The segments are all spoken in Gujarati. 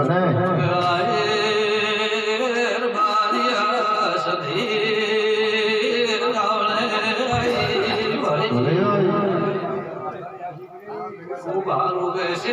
ધન ને ગાયેર બારિયા સધી રાવણે આઈ ભલે ભળી હોય. ઉભારું બેસે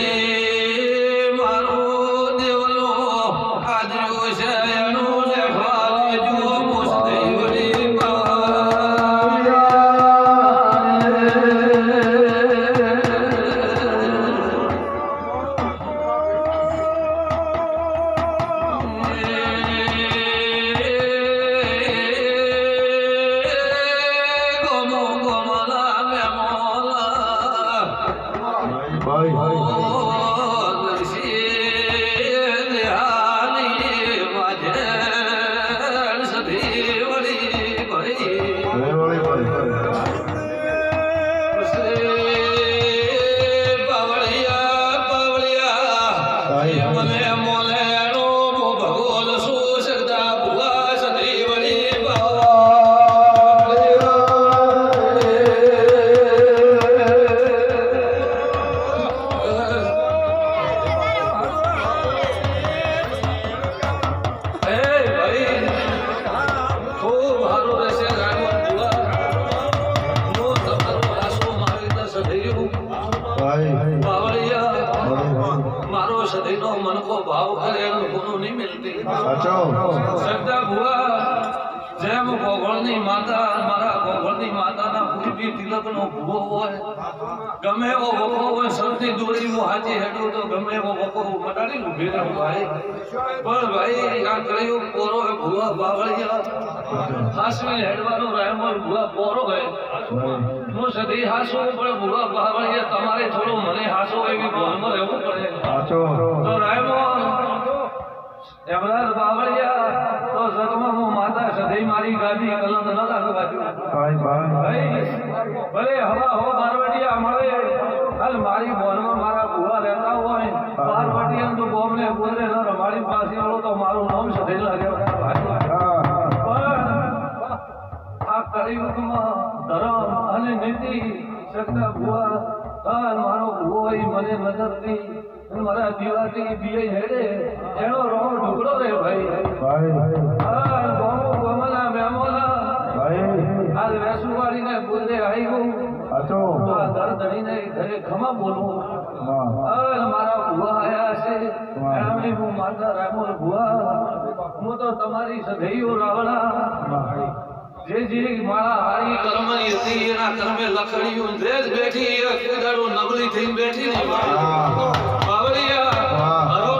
મારો સદીનો મનકો ભાવ કરે એનું ગુનો નહીં મિલતી. ભુવા જેમ ગોગળની માતા મારા ગોગળની પૂર્વી તિલકનો ભૂવો હોય ગમે એવો વકો હોય સૌથી દોરી હું હાજી હેડું તો ગમે એવો વકો હું મટાડી ઊભી રહું ભાઈ. પણ ભાઈ આ કળિયુગ પોરો એ ભુવા બાવળિયા હાસવી હેડવાનો રહેમલ ભૂવા પોરો હોય હું સદી હાસું પણ ભૂવા બાવળિયા તમારે થોડું મને હાસો એવી ભોલમાં રહેવું પડે. તો રાયમોન એમરાજ બાવળિયા તો સગમાં હું માતા સધી મારી ગાદી કલમ ન લાગવા દઉં. ભાઈ ભાઈ. ભાઈ ભલે હવા હો બારવટિયા મળે હાલ મારી બોનમાં મારા ભુવા રહેતા હોય. બારવટિયા તો બોમને બોલે ન રમાડી પાસે વાળો તો મારું નામ સધી લાગે પણ આ કળિયુગમાં ધર્મ અને નીતિ શકતા ભુવા હાલ મારો ભુવો મને નજરથી મારા દીવાથી બીએ હેડે. એનો રોમ ઢુકડો રે ભાઈ. ભાઈ. હા આજ વેસુવાડીને બોલે આવી ગયું સાચો તો આ ઘરે ખમા બોલું. હા. મારા ભુવા આયા છે. એમની હું માતા રામોલ ભુવા. હું તો તમારી સધૈયો રાવણા. જે જે મારા હારી કર્મની હતી એના કર્મે લખડ્યું જે જ બેઠી એ કુદાડો નબળી થઈને બેઠી ને હા. બાવળિયા હા. હરો